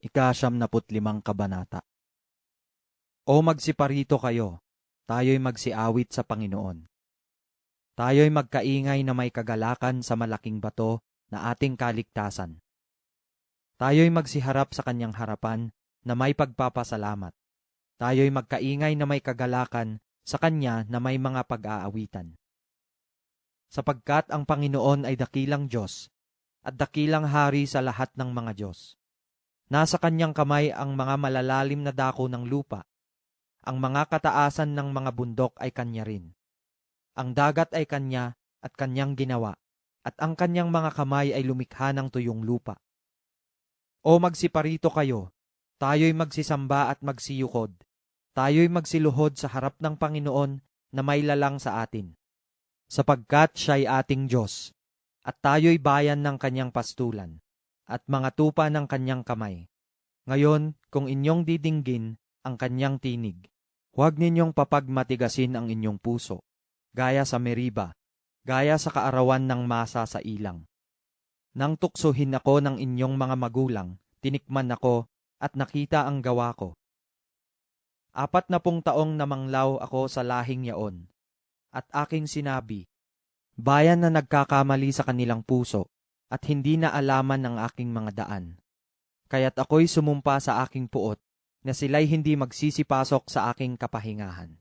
Ikasyam naput limang kabanata. O magsiparito kayo, tayo'y magsiawit sa Panginoon. Tayo'y magkaingay na may kagalakan sa malaking bato na ating kaligtasan. Tayo'y magsiharap sa kanyang harapan na may pagpapasalamat. Tayo'y magkaingay na may kagalakan sa kanya na may mga pag-aawitan. Sapagkat ang Panginoon ay dakilang Diyos at dakilang hari sa lahat ng mga Diyos. Nasa kanyang kamay ang mga malalalim na dako ng lupa. Ang mga kataasan ng mga bundok ay kanya rin. Ang dagat ay kanya at kanyang ginawa, at ang kanyang mga kamay ay lumikha ng tuyong lupa. O magsiparito kayo, tayo'y magsisamba at magsiyukod. Tayo'y magsiluhod sa harap ng Panginoon na may lalang sa atin. Sapagkat siya'y ating Diyos, at tayo'y bayan ng kanyang pastulan at mga tupa ng kanyang kamay. Ngayon, kung inyong didinggin ang kanyang tinig, huwag ninyong papagmatigasin ang inyong puso, gaya sa Meriba, gaya sa kaarawan ng masa sa ilang. Nang tuksuhin ako ng inyong mga magulang, tinikman ako at nakita ang gawa ko. Apat na pung taong namanglaw ako sa lahing yaon, at aking sinabi, Bayan na nagkakamali sa kanilang puso, at hindi na alaman ng aking mga daan. Kaya't ako'y sumumpa sa aking puot na sila'y hindi magsisipasok sa aking kapahingahan.